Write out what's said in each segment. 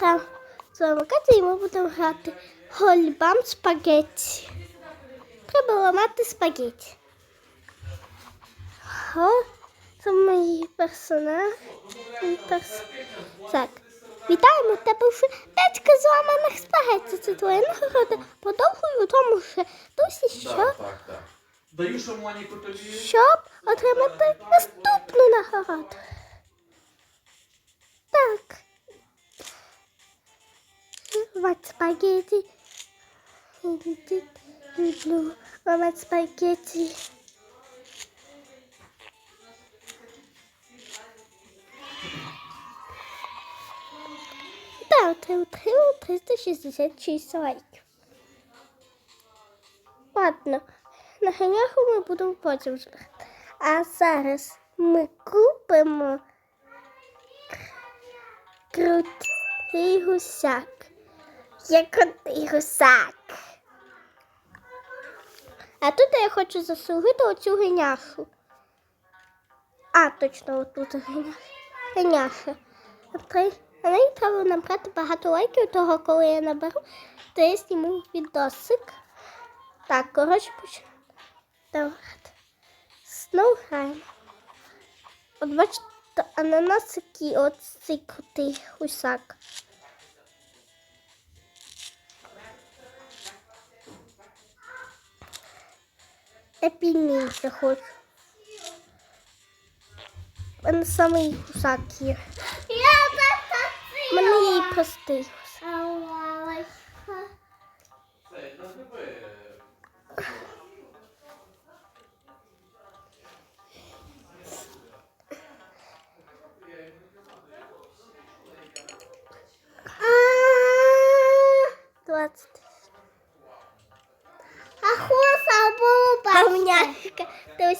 Та з вами Катя і ми будемо грати гольбам спагетті. Треба ламати спагетті. О, це мої персонажі. Перс... Так. Вітаємо тебе вже п'ять зламаних спагетті. Це твоя нагорода. Подовгуй у тому ще досі, що, Так, так, так. Даю шаманіку тобі. щоб отримати наступну нагороду. Ламати спагетті. Люблю ламати спагетті. Да, отримав 366 лайків. Ладно, на ганяху ми будемо потім збирати. А зараз ми купимо крутий гусяк. Є крутий гусак. А тут я хочу засугити оцю геняшу. А, точно, отут геня- геняша. Три. А мені треба набрати багато лайків, того, коли я наберу, то я зніму відосик. Так, коротше, почнемо. Давай. Знову граємо. От бачите, ананас який от цей крутий гусак. Пільніше хочу. Мене самий гусак є. Мені є простий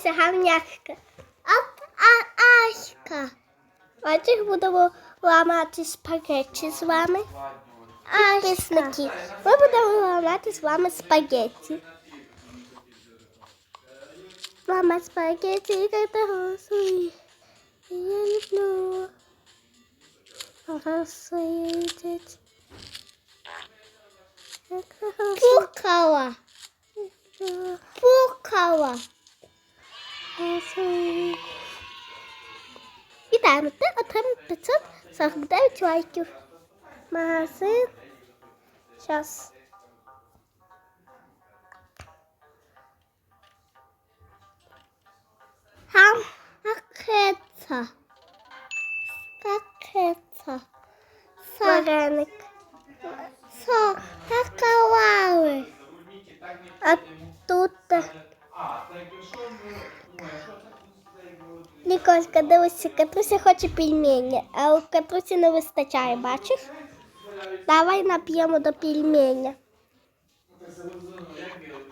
Дивися, гавняшка. А, а, ашка. Бачиш, будемо ламати спагетті з вами. Підписники. Ми будемо ламати з вами спагетті. Ламати спагетті, як голосує. Я люблю. Голосує. Пукала. Пукала. Вітаємо, ти отримав 549 лайків. Магазин. Зараз. Хам. Ракета. Ракета. Вареник. Ніколька, дивися, Катруся хоче пельмені, а у Катрусі не вистачає, бачиш? Давай нап'ємо до пельменя.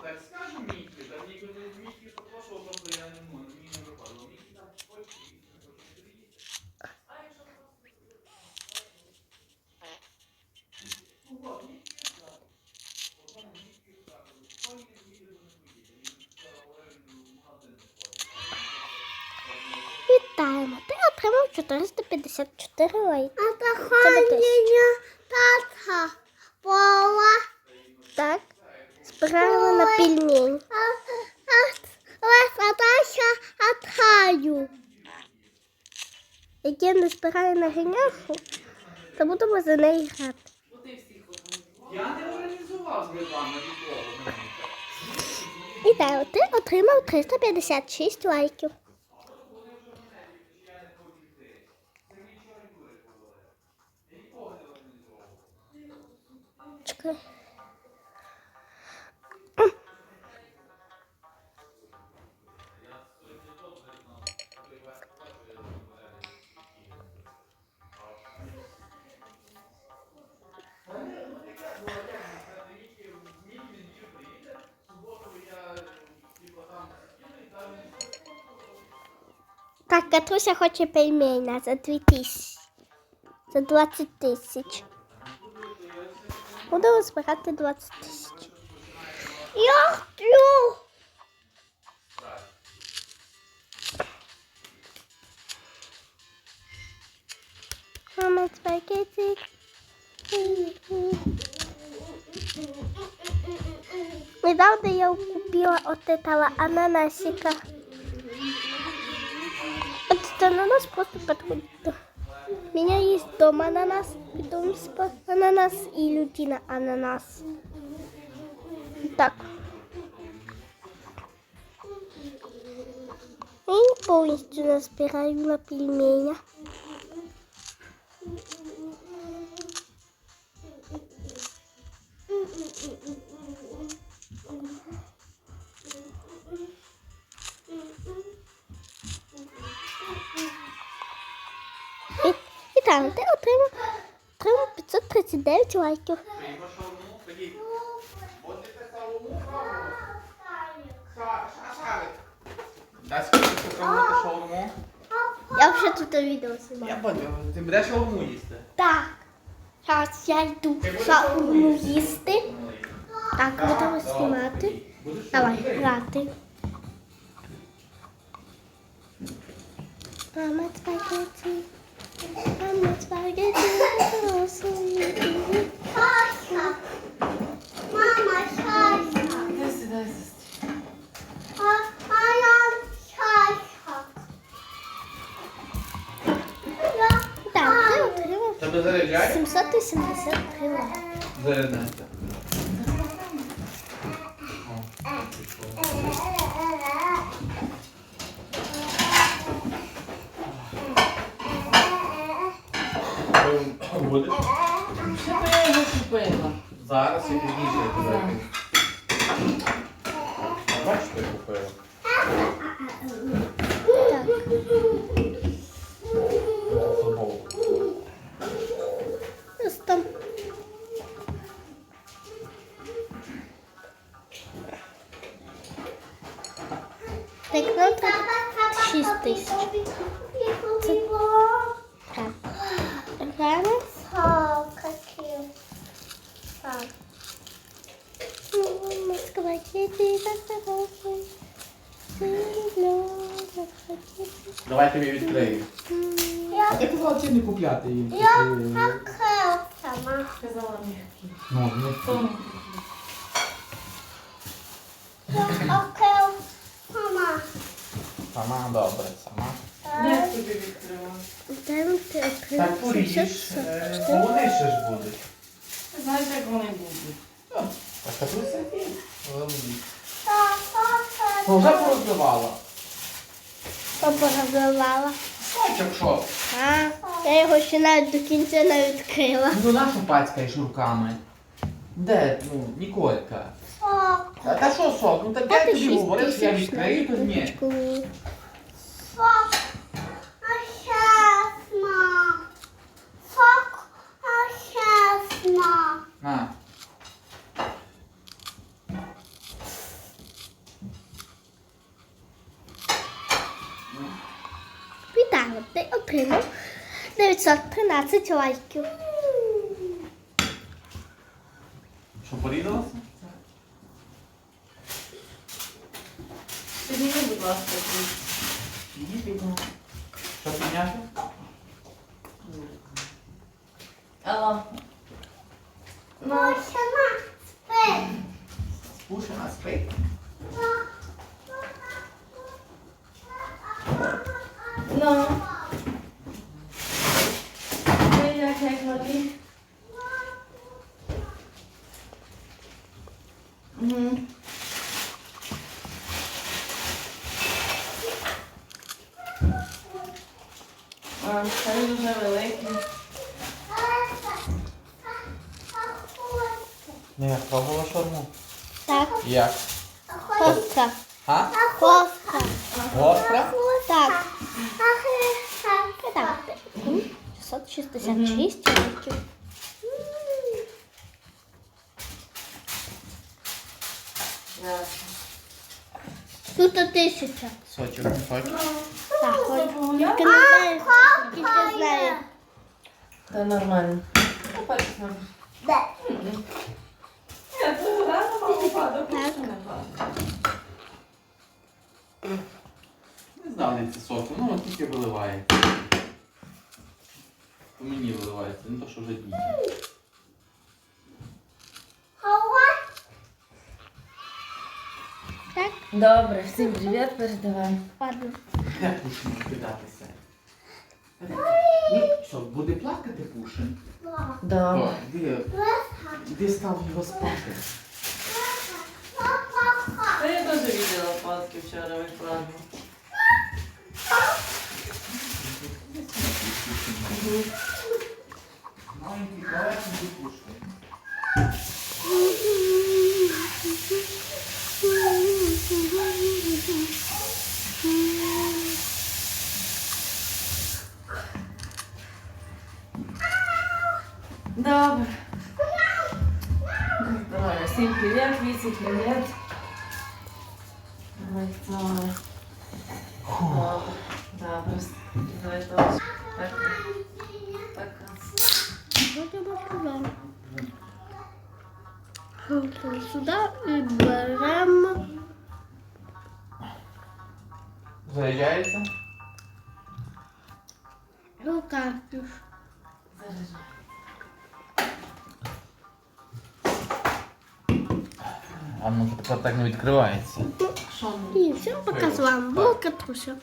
Так скажу Вітаємо, ти отримав 454 лайки. А Це тата пола. Так, збираємо на пельмень. Отхаю. Як я не збираю на геняху, то будемо за неї грати. Я не організував з вами нікого. Вітаю, ти отримав 356 лайків. Чекай. Так, Катруся хоче пельмена за 2 тисячі. За 20 тисяч. Будемо збирати 20 тисяч. Я хочу. Мама, спагетти. Недавно я купила от этого ананасика. Этот ананас просто подходит. У меня есть дом ананас, питомство ананас и лютина ананас. Так. Я полностью разбираю на пельменях. І ти отримав, отримав 539 лайків. Я вже тут відео знімаю. Я поняв, ти будеш шаурму їсти? Так. Зараз я йду шаурму їсти? Так, будемо знімати. Давай, грати. Мама спагетті. Мама спагетті. Шаша. Мама, шаша. Іди сідай за стіл. Мама, шаша. Так, ти отримав Тебе заряджає? 783 лайки. Заряднеться. О, пішло. Будеш? Що я його купила? Зараз я пізніше я тебе кину. Бачиш, що я купила? Так. Футболку. Ось там. Так, нам треба 6 тисяч. Це... Так. Граємо. Так. Ну, Москва, дети, Давай тобі відкрию. А ти казала, чи не купляти їм? сама. Сказала м'які. Ну, ну, Тому. Окей, сама. сама добре, сама. Я тобі відкрила. Там ти Так поріж, е, бо вони ще ж будуть. Ти знаєш, як вони будуть. А це тут собі. Ну, вже порозбивала. Папа розбивала. Сочок що? А, я його ще навіть до кінця не відкрила. Ну, нашу пацькаєш руками. Де, ну, Ніколька? А та що сок? Ну так я тобі 6 говорив, що я відкрию, то ні. ручку. Отримав 913 лайків. Що, порізалося? Підніми, будь ласка. Її підняв. Що підняти? Алло. Спушена спить. Ну. Ти як, як води? Угу. А, це дуже великий. Не, пробувала шарму. Так, Як? коска. А? Коска. Гостра? Так. Так. 666 лайків. Тут тисяча. Сочок, сочок. Так, от. Тільки не знаю, тільки знаю. Та нормально. Бачиш, ні, то гарно мама не впаде. Не знав, це соку, ну от тільки виливається. По мені виливається, не то що вже дні. Так? Добре, всім привіт передавай. Ладно. Як кидатися? Ну, що, буде плакати Пушин? О, Де, де став його спати? Та я теж бачила фотки вчора викладу. Добре. Давай, всім привіт, Віці, привіт. Давай, давай. Добре, добре. Давай теж. Так. Так. Будемо туди. Сюди і беремо. Заряджається? Рукавку. Заряджай. А ну тепер так не відкривається. Що все, І всім показала. Булка труся.